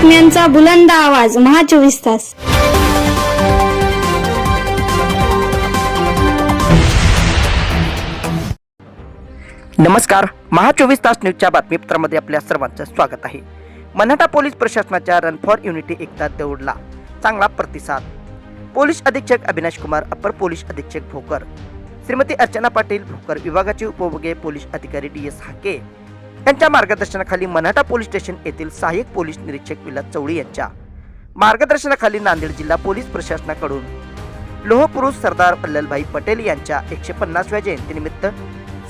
बातम्यांचा बुलंद आवाज महा चोवीस तास. नमस्कार महा चोवीस तास न्यूजच्या बातमीपत्रामध्ये आपल्या सर्वांचं स्वागत आहे. मनाटा पोलीस प्रशासनाच्या रन फॉर युनिटी एकता दौडला. चांगला प्रतिसाद. पोलीस अधीक्षक अविनाश कुमार अपर पोलीस अधीक्षक भोकर. श्रीमती अर्चना पाटील भोकर विभागाचे उपभोगे पोलीस अधिकारी डी एस हाके. यांच्या मार्गदर्शनाखाली मनाठा पोलीस स्टेशन येथील सहाय्यक पोलीस निरीक्षक विलास चवळी यांच्या मार्गदर्शनाखाली नांदेड जिल्हा पोलीस प्रशासनाकडून लोहपुरुष सरदार वल्लभभाई पटेल यांच्या एकशे पन्नासव्या जयंतीनिमित्त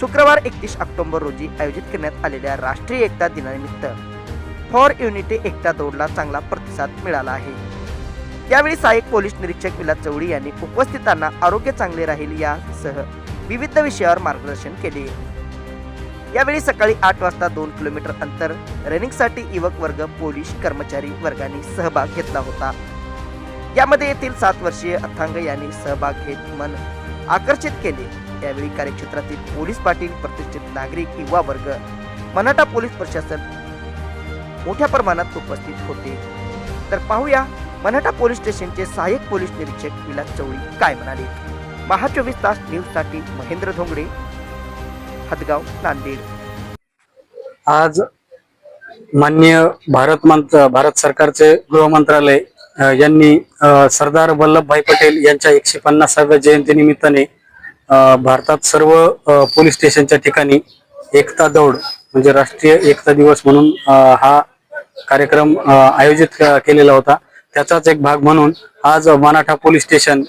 शुक्रवार एकतीस ऑक्टोबर रोजी आयोजित करण्यात आलेल्या राष्ट्रीय एकता दिनानिमित्त फॉर युनिटी एकता दौडला चांगला प्रतिसाद मिळाला आहे. यावेळी सहाय्यक पोलीस निरीक्षक विलास चवळी यांनी उपस्थितांना आरोग्य चांगले राहील यासह विविध विषयावर मार्गदर्शन केले. यावेळी सकाळी आठ वाजता दोन किलोमीटर अंतर रनिंगसाठी युवक वर्ग पोलीस कर्मचारी वर्गाने सहभाग घेतला होता. यामध्ये येथील सात वर्षीय अथांग यांनी सहभाग घेत मन आकर्षित केले. यावेळी कार्यक्षेत्रातील पोलीस पाटील प्रतिष्ठित नागरिक युवा वर्ग मनाटा पोलीस प्रशासन मोठ्या प्रमाणात उपस्थित होते. तर पाहूया मनाटा पोलीस स्टेशनचे सहाय्यक पोलीस निरीक्षक विलास चौळी काय म्हणाले. महा चोवीस तास न्यूजसाठी महेंद्र धोंगडे हदगाव नांदेड. आज माननीय भारत मंत भारत सरकारचे गृह मंत्रालय यांनी सरदार वल्लभभाई पटेल यांच्या एकशे पन्नासाव्या जयंती निमित्ताने भारतात सर्व पोलीस स्टेशनच्या ठिकाणी एकता दौड म्हणजे राष्ट्रीय एकता दिवस म्हणून हा कार्यक्रम आयोजित केलेला होता. त्याचाच एक भाग म्हणून आज मनाठा पोलीस स्टेशन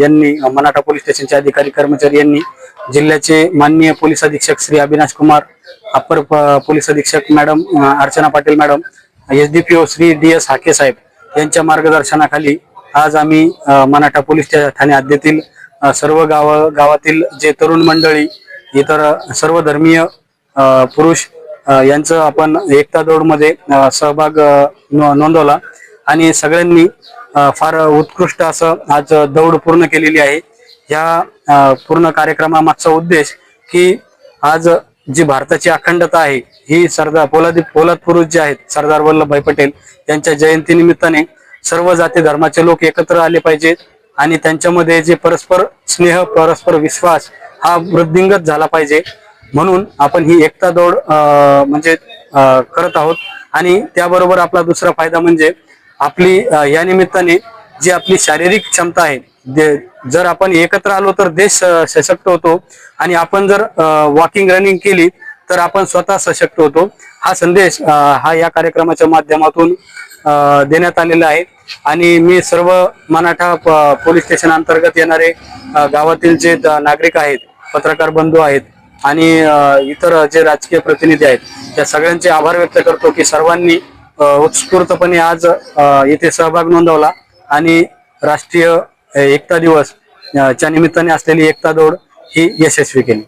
यांनी मनाठा पोलीस स्टेशनचे अधिकारी कर्मचारी यांनी जिल्ह्याचे माननीय पोलीस अधीक्षक श्री अविनाश कुमार अपर प- पोलीस अधीक्षक madam Archana Patil madam SDPO Shri D S Hake साहेब यांच्या मार्गदर्शनाखाली आज आम्ही मनाठा पोलीस ठाणे हद्दीतील सर्व गाव गावातील जे तरुण मंडळी इतर सर्व धर्मीय पुरुष यांचं आपण एकता दौडमध्ये सहभाग अ, नोंदवला. आणि सगळ्यांनी फार उत्कृष्ट असं आज दौड पूर्ण केलेली आहे. या पूर्ण कार्यक्रमामागचा उद्देश की आज जी भारताची अखंडता आहे ही सरदार पोलादी पोलाद पुरुष जे आहेत सरदार वल्लभभाई पटेल यांच्या जयंती निमित्ताने सर्व जाती धर्माचे लोक एकत्र आले पाहिजेत आणि त्यांच्यामध्ये जे परस्पर स्नेह परस्पर विश्वास हा वृद्धिंगत झाला पाहिजे. म्हणून आपण ही एकता दौड म्हणजे करत आहोत. आणि त्याबरोबर आपला दुसरा फायदा म्हणजे आपली या निमित्ताने जी आपली शारीरिक क्षमता आहे जर आपण एकत्र आलो तर देश सशक्त होतो. आणि आपण जर वॉकिंग रनिंग केली तर आपण स्वतः सशक्त होतो. हा संदेश हा या कार्यक्रमाच्या माध्यमातून देण्यात आलेला आहे. आणि मी सर्व मराठा प- पोलीस स्टेशन अंतर्गत येणारे गावातील जे नागरिक आहेत पत्रकार बंधू आहेत आणि इतर जे राजकीय प्रतिनिधी आहेत त्या सगळ्यांचे आभार व्यक्त करतो की सर्वांनी उत्स्फूर्तपणे आज येथे सहभाग नोंदवला आणि राष्ट्रीय एकता दिवस च्या निमित्ताने असलेली एकता दौड ही यशस्वी केली.